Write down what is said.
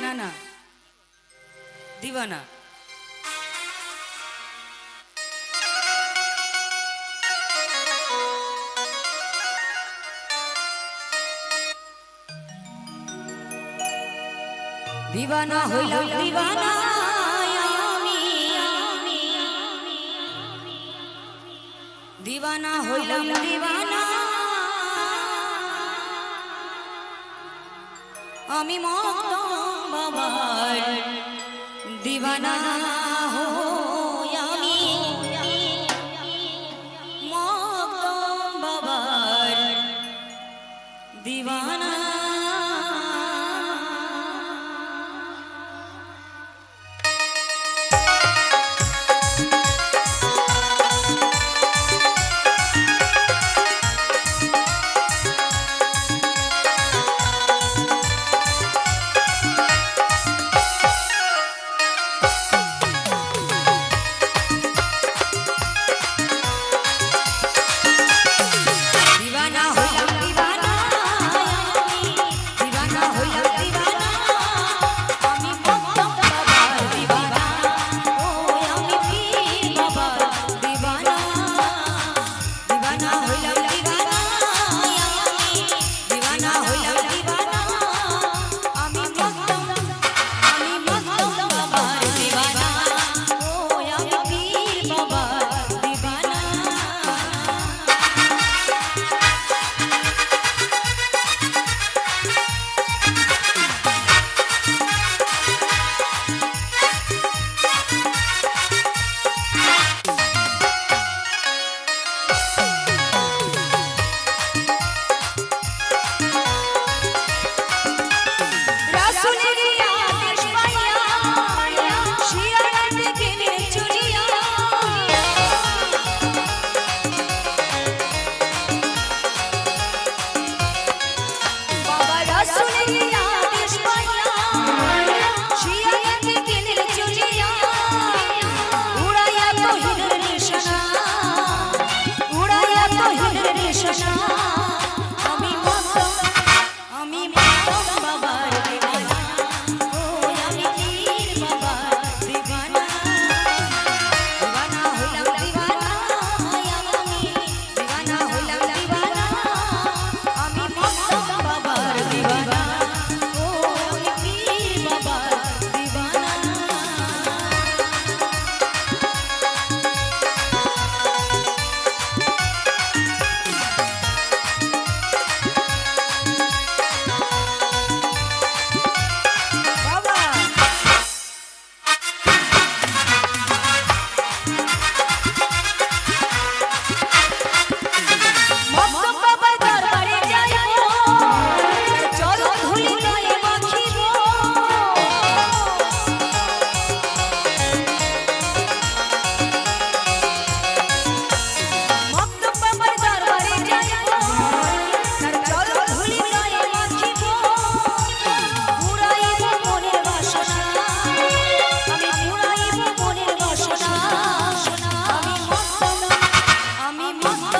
નાના દીવાના. દીવાના હોયલા દીવાના દીવાના. હોયલા દીવાના. আমি মত বাবা দিবানা হো mama.